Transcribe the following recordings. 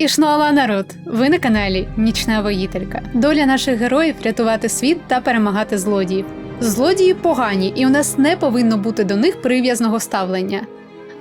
Ішнуала народ! Ви на каналі Нічна воїтелька. Доля наших героїв рятувати світ та перемагати злодіїв. Злодії погані, і у нас не повинно бути до них прив'язного ставлення.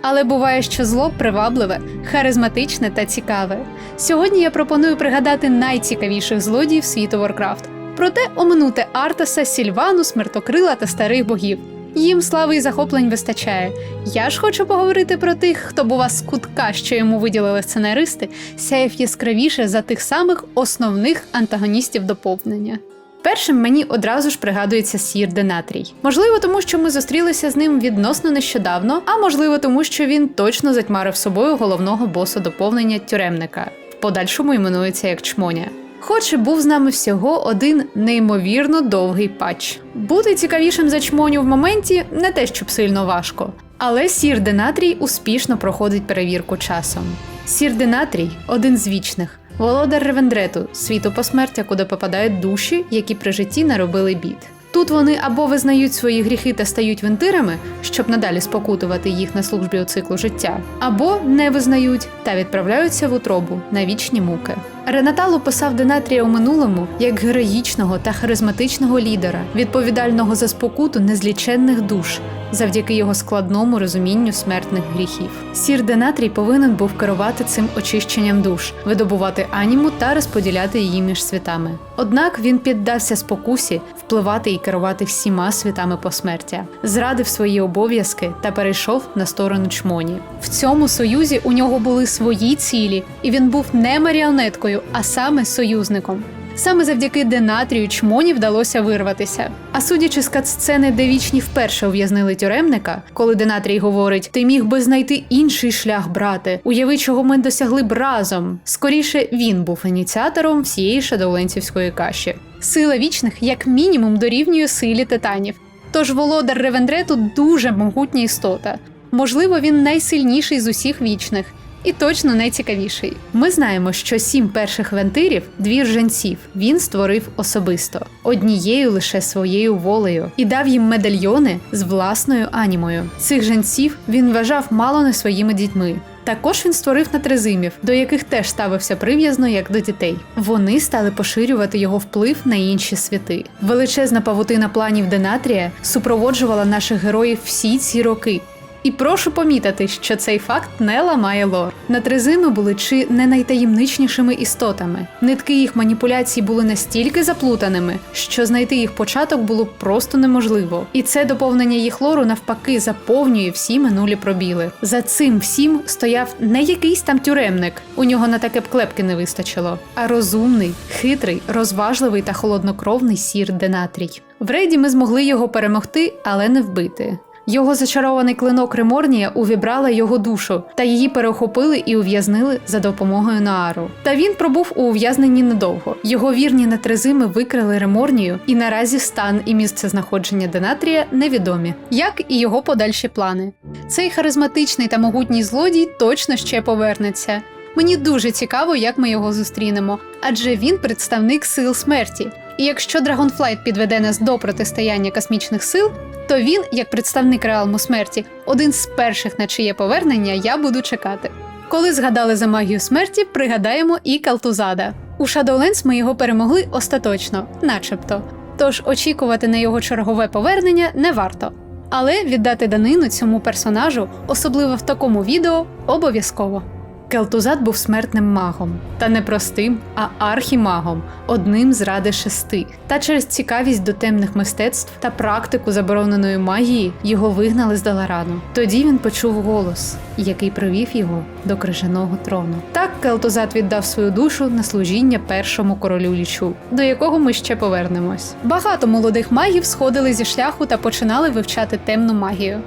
Але буває, що зло привабливе, харизматичне та цікаве. Сьогодні я пропоную пригадати найцікавіших злодіїв світу Warcraft. Проте оминути Артаса, Сільвану, Смертокрила та старих богів. Їм слави і захоплень вистачає. Я ж хочу поговорити про тих, хто бува з кутка, що йому виділили сценаристи, сяяв яскравіше за тих самих основних антагоністів доповнення. Першим мені одразу ж пригадується Сір Денатрій. Можливо, тому що ми зустрілися з ним відносно нещодавно, а можливо, тому що він точно затьмарив собою головного боса доповнення тюремника. В подальшому іменується як чмоня. Хоч і був з нами всього один неймовірно довгий патч. Бути цікавішим за чмоню в моменті не те, щоб сильно важко. Але Сір Денатрій успішно проходить перевірку часом. Сір Денатрій один з вічних, володар Ревендрету, світу посмертя, куди попадають душі, які при житті наробили бід. Тут вони або визнають свої гріхи та стають вентирами, щоб надалі спокутувати їх на службі у циклу життя, або не визнають та відправляються в утробу на вічні муки. Ренаталу писав Денатрія у минулому як героїчного та харизматичного лідера, відповідального за спокуту незліченних душ, завдяки його складному розумінню смертних гріхів. Сір Денатрій повинен був керувати цим очищенням душ, видобувати аніму та розподіляти її між світами. Однак він піддався спокусі впливати і керувати всіма світами посмертя, зрадив свої обов'язки та перейшов на сторону чмоні. В цьому союзі у нього були свої цілі, і він був не маріонеткою, а саме союзником. Саме завдяки Денатрію чмоні вдалося вирватися. А судячи з катсцени, де вічні вперше ув'язнили тюремника, коли Денатрій говорить: Ти міг би знайти інший шлях, брате, уяви, чого ми досягли б разом. Скоріше він був ініціатором всієї шадоленцівської каші. Сила вічних, як мінімум, дорівнює силі титанів. Тож володар Ревендрету дуже могутня істота. Можливо, він найсильніший з усіх вічних. І точно найцікавіший. Ми знаємо, що сім перших вентирів двір женців він створив особисто, однією лише своєю волею, і дав їм медальйони з власною анімою. Цих женців він вважав мало не своїми дітьми. Також він створив натрезимів, до яких теж ставився прив'язно як до дітей. Вони стали поширювати його вплив на інші світи. Величезна павутина планів Денатрія супроводжувала наших героїв всі ці роки. І прошу помітити, що цей факт не ламає лор. Натрезими були чи не найтаємничнішими істотами. Нитки їх маніпуляцій були настільки заплутаними, що знайти їх початок було просто неможливо. І це доповнення їх лору навпаки заповнює всі минулі пробіли. За цим всім стояв не якийсь там тюремник, у нього на таке б клепки не вистачило, а розумний, хитрий, розважливий та холоднокровний сір Денатрій. В рейді ми змогли його перемогти, але не вбити. Його зачарований клинок Реморнія увібрала його душу, та її перехопили і ув'язнили за допомогою Наару. Та він пробув у ув'язненні недовго. Його вірні нетрезими викрили Реморнію, і наразі стан і місце знаходження Денатрія невідомі, як і його подальші плани. Цей харизматичний та могутній злодій точно ще повернеться. Мені дуже цікаво, як ми його зустрінемо, адже він представник сил смерті. І якщо Dragonflight підведе нас до протистояння космічних сил, то він, як представник реалму смерті, один з перших, на чиє повернення я буду чекати. Коли згадали за магію смерті, пригадаємо і Калтузада. У Shadowlands ми його перемогли остаточно, начебто. Тож очікувати на його чергове повернення не варто. Але віддати данину цьому персонажу, особливо в такому відео, обов'язково. Келтузат був смертним магом, та не простим, а архімагом, одним з ради шести. Та через цікавість до темних мистецтв та практику забороненої магії його вигнали з Даларану. Тоді він почув голос, який привів його до крижаного трону. Так Келтузат віддав свою душу на служіння першому королю лічу, до якого ми ще повернемось. Багато молодих магів сходили зі шляху та починали вивчати темну магію.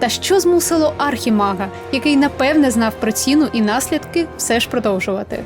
Та що змусило архімага, який напевне знав про ціну і наслідки, все ж продовжувати?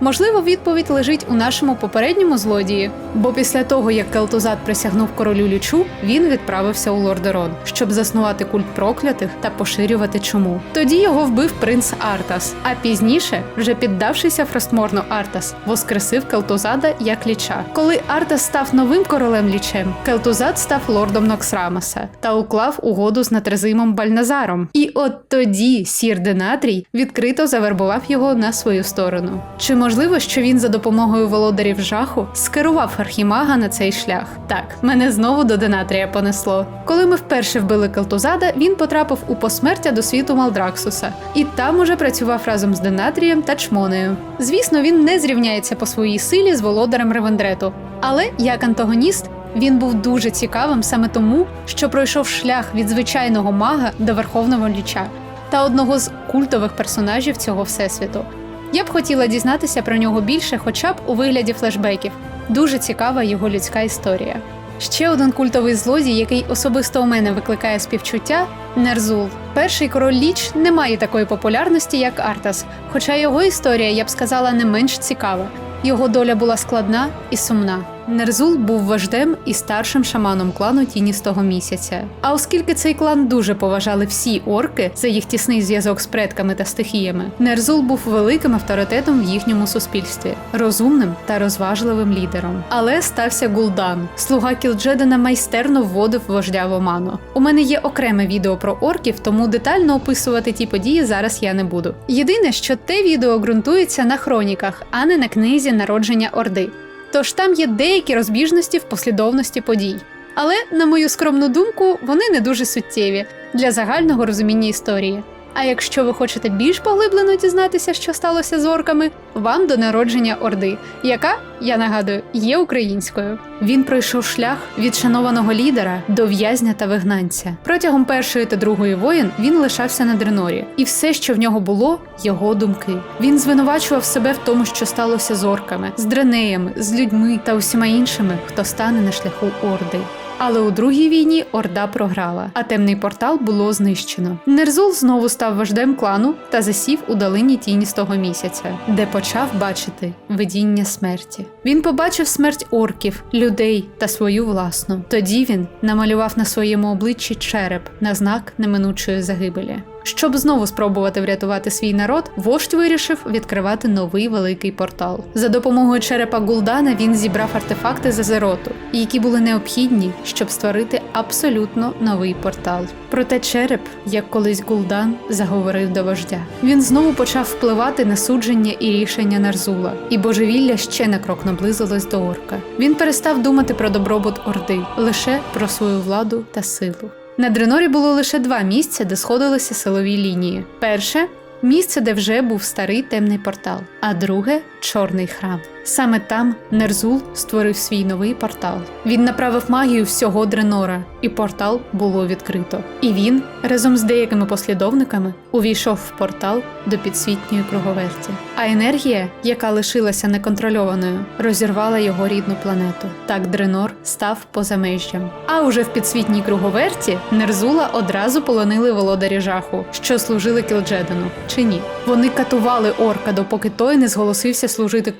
Можливо, відповідь лежить у нашому попередньому злодії, бо після того, як Келтузат присягнув королю лічу, він відправився у Лордерон, щоб заснувати культ проклятих та поширювати чуму. Тоді його вбив принц Артас, а пізніше, вже піддавшися Фростморну Артас, воскресив Келтузада як ліча. Коли Артас став новим королем лічем, Келтузад став лордом Ноксрамаса та уклав угоду з Натрезимом Бальназаром. І от тоді сір Денатрій відкрито завербував його на свою сторону. Чи можливо, що він за допомогою володарів жаху скерував архімага на цей шлях? Так, мене знову до Денатрія понесло. Коли ми вперше вбили Келтузада, він потрапив у посмертя до світу Малдраксуса, і там уже працював разом з Денатрієм та Чмонею. Звісно, він не зрівняється по своїй силі з володарем Ревендрету, але як антагоніст. Він був дуже цікавим саме тому, що пройшов шлях від звичайного мага до верховного ліча та одного з культових персонажів цього всесвіту. Я б хотіла дізнатися про нього більше, хоча б у вигляді флешбеків. Дуже цікава його людська історія. Ще один культовий злодій, який особисто у мене викликає співчуття Нерзул. Перший король Ліч не має такої популярності, як Артас, хоча його історія, я б сказала, не менш цікава. Його доля була складна і сумна. Нерзул був вождем і старшим шаманом клану Тіністого місяця. А оскільки цей клан дуже поважали всі орки за їх тісний зв'язок з предками та стихіями, Нерзул був великим авторитетом в їхньому суспільстві, розумним та розважливим лідером. Але стався Гул'дан. Слуга Кілджедена майстерно вводив вождя в оману. У мене є окреме відео про орків, тому детально описувати ті події зараз я не буду. Єдине, що те відео ґрунтується на хроніках, а не на книзі народження Орди. Тож там є деякі розбіжності в послідовності подій. Але, на мою скромну думку, вони не дуже суттєві для загального розуміння історії. А якщо ви хочете більш поглиблено дізнатися, що сталося з орками, вам до народження Орди, яка, я нагадую, є українською. Він пройшов шлях від шанованого лідера до в'язня та вигнанця. Протягом першої та другої воєн він лишався на Дренорі, і все, що в нього було, його думки. Він звинувачував себе в тому, що сталося з орками, з дренеями, з людьми та усіма іншими, хто стане на шляху Орди. Але у другій війні Орда програла, а темний портал було знищено. Нерзул знову став вождем клану та засів у долині тіністого місяця, де почав бачити видіння смерті. Він побачив смерть орків, людей та свою власну. Тоді він намалював на своєму обличчі череп на знак неминучої загибелі. Щоб знову спробувати врятувати свій народ, вождь вирішив відкривати новий великий портал. За допомогою черепа Гулдана він зібрав артефакти Зазероту, які були необхідні, щоб створити абсолютно новий портал. Проте череп, як колись Гулдан, заговорив до вождя. Він знову почав впливати на судження і рішення Нарзула, і божевілля ще на крок наблизилось до орка. Він перестав думати про добробут Орди, лише про свою владу та силу. На Дренорі було лише два місця, де сходилися силові лінії. Перше місце, де вже був старий темний портал, а друге чорний храм. Саме там Нерзул створив свій новий портал. Він направив магію всього Дренора, і портал було відкрито. І він, разом з деякими послідовниками, увійшов в портал до підсвітньої круговерті. А енергія, яка лишилася неконтрольованою, розірвала його рідну планету. Так Дренор став позамежжям. А уже в підсвітній круговерті Нерзула одразу полонили володарі жаху, що служили Кілджедену. Чи ні? Вони катували орка, допоки той не зголосився служити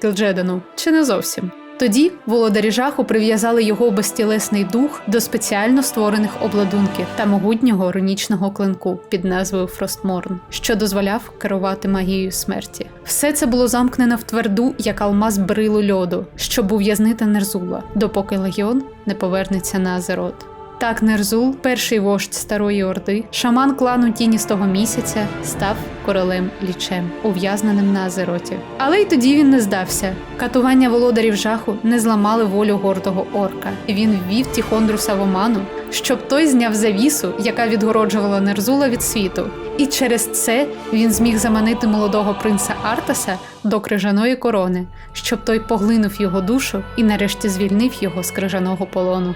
Чи не зовсім? Тоді володарі жаху прив'язали його безтілесний дух до спеціально створених обладунків та могутнього рунічного клинку під назвою Фростморн, що дозволяв керувати магією смерті. Все це було замкнено в тверду, як алмаз брилу льоду, щоб ув'язнити Нерзула, допоки легіон не повернеться на Азерот. Так Нерзул, перший вождь Старої Орди, шаман клану Тіністого місяця, став королем лічем, ув'язненим на Азероті. Але й тоді він не здався. Катування володарів жаху не зламали волю гордого орка. Він ввів Тіхондруса в оману, щоб той зняв завісу, яка відгороджувала Нерзула від світу. І через це він зміг заманити молодого принца Артаса до крижаної корони, щоб той поглинув його душу і нарешті звільнив його з крижаного полону.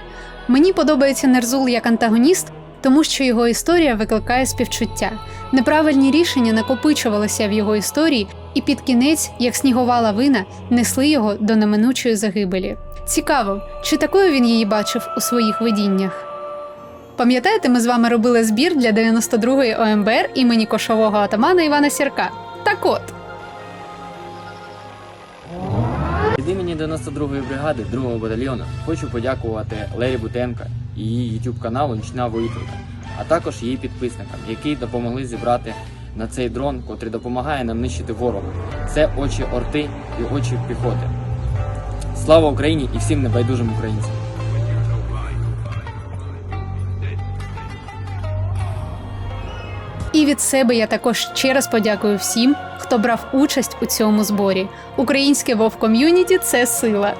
Мені подобається Нерзул як антагоніст, тому що його історія викликає співчуття. Неправильні рішення накопичувалися в його історії, і під кінець, як снігова лавина, несли його до неминучої загибелі. Цікаво, чи такою він її бачив у своїх видіннях. Пам'ятаєте, ми з вами робили збір для 92-ї ОМБР імені кошового атамана Івана Сірка. Так от. Від імені 92-ї бригади 2-го батальйону хочу подякувати Лері Бутенка і її YouTube каналу Нічна воїтелька, а також її підписникам, які допомогли зібрати на цей дрон, котрий допомагає нам нищити ворога. Це очі орти і очі піхоти. Слава Україні і всім небайдужим українцям! І від себе я також ще раз подякую всім, хто брав участь у цьому зборі. Українське вов ком'юніті це сила.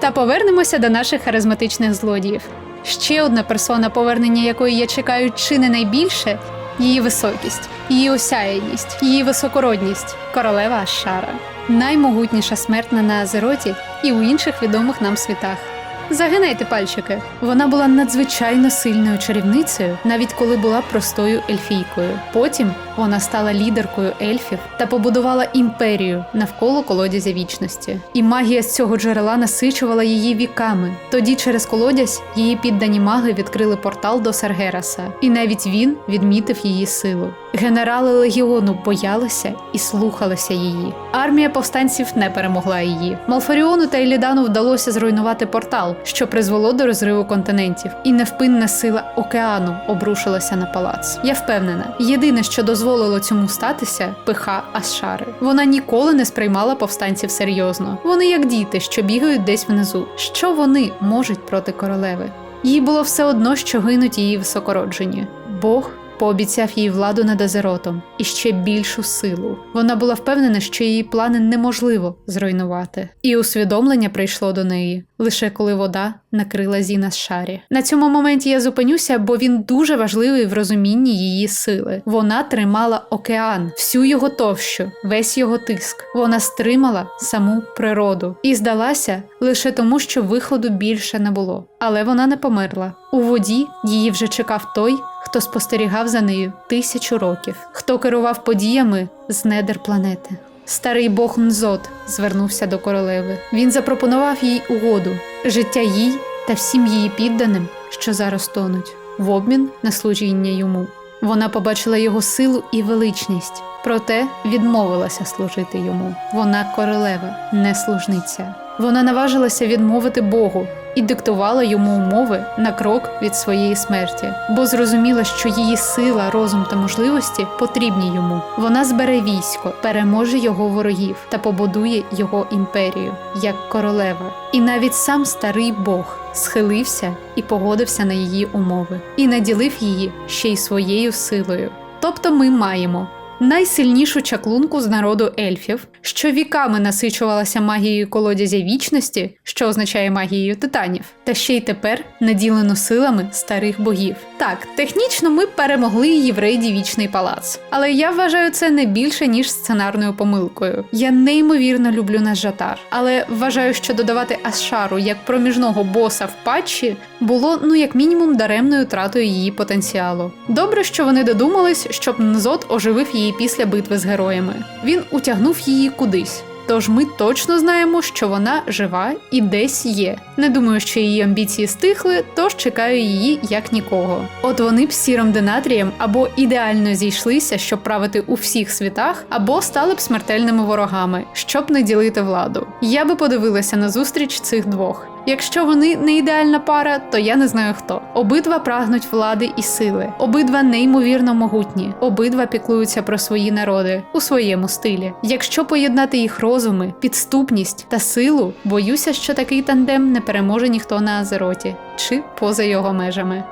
Та повернемося до наших харизматичних злодіїв. Ще одна персона, повернення якої я чекаю чи не найбільше її високість, її осяяність, її високородність королева Ашара, наймогутніша смертна на Азероті і у інших відомих нам світах. Загинайте пальчики. Вона була надзвичайно сильною чарівницею, навіть коли була простою ельфійкою. Потім вона стала лідеркою ельфів та побудувала імперію навколо колодязя вічності. І магія з цього джерела насичувала її віками. Тоді через колодязь її піддані маги відкрили портал до Саргераса, і навіть він відмітив її силу. Генерали легіону боялися і слухалися її. Армія повстанців не перемогла її. Малфаріону та Елідану вдалося зруйнувати портал, що призвело до розриву континентів, і невпинна сила океану обрушилася на палац. Я впевнена, єдине, що дозволило цьому статися, пиха Ашари. Вона ніколи не сприймала повстанців серйозно. Вони як діти, що бігають десь внизу. Що вони можуть проти королеви? Їй було все одно, що гинуть її високороджені. Бог пообіцяв їй владу над Азеротом і ще більшу силу. Вона була впевнена, що її плани неможливо зруйнувати, і усвідомлення прийшло до неї лише коли вода накрила Зіна з шарі. На цьому моменті я зупинюся, бо він дуже важливий в розумінні її сили. Вона тримала океан, всю його товщу, весь його тиск. Вона стримала саму природу і здалася лише тому, що виходу більше не було. Але вона не померла. У воді її вже чекав той, хто спостерігав за нею тисячу років, хто керував подіями з недер планети. Старий бог Нзот звернувся до королеви. Він запропонував їй угоду, життя їй та всім її підданим, що зараз тонуть, в обмін на служіння йому. Вона побачила його силу і величність, проте відмовилася служити йому. Вона королева, не служниця. Вона наважилася відмовити Богу і диктувала йому умови на крок від своєї смерті, бо зрозуміла, що її сила, розум та можливості потрібні йому. Вона збере військо, переможе його ворогів та побудує його імперію як королева. І навіть сам старий Бог схилився і погодився на її умови, і наділив її ще й своєю силою. Тобто ми маємо найсильнішу чаклунку з народу ельфів, що віками насичувалася магією колодязя вічності, що означає магією титанів, та ще й тепер наділено силами старих богів. Так, технічно ми перемогли рейді Вічний палац, але я вважаю це не більше ніж сценарною помилкою. Я неймовірно люблю наш жатар, але вважаю, що додавати Ашару як проміжного боса в патчі було ну як мінімум даремною тратою її потенціалу. Добре, що вони додумались, щоб Нзот оживив її після битви з героями. Він утягнув її кудись. Тож ми точно знаємо, що вона жива і десь є. Не думаю, що її амбіції стихли, тож чекаю її як нікого. От вони б сіром Денатрієм або ідеально зійшлися, щоб правити у всіх світах, або стали б смертельними ворогами, щоб не ділити владу. Я би подивилася на зустріч цих двох. Якщо вони не ідеальна пара, то я не знаю хто. Обидва прагнуть влади і сили, обидва неймовірно могутні, обидва піклуються про свої народи у своєму стилі. Якщо поєднати їх розуми, підступність та силу, боюся, що такий тандем не переможе ніхто на Азероті чи поза його межами.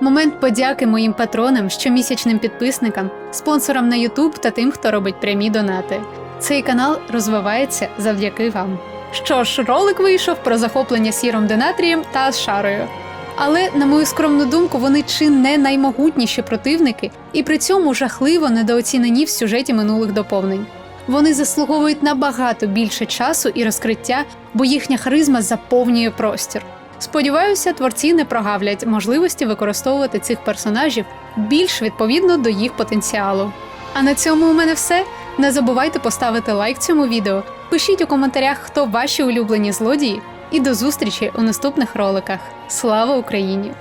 Момент подяки моїм патронам, щомісячним підписникам, спонсорам на YouTube та тим, хто робить прямі донати. Цей канал розвивається завдяки вам. Що ж, ролик вийшов про захоплення сіром Денатрієм та Шарою. Але, на мою скромну думку, вони чи не наймогутніші противники, і при цьому жахливо недооцінені в сюжеті минулих доповнень. Вони заслуговують набагато більше часу і розкриття, бо їхня харизма заповнює простір. Сподіваюся, творці не прогавлять можливості використовувати цих персонажів більш відповідно до їх потенціалу. А на цьому у мене все. Не забувайте поставити лайк цьому відео, пишіть у коментарях, хто ваші улюблені злодії, і до зустрічі у наступних роликах. Слава Україні!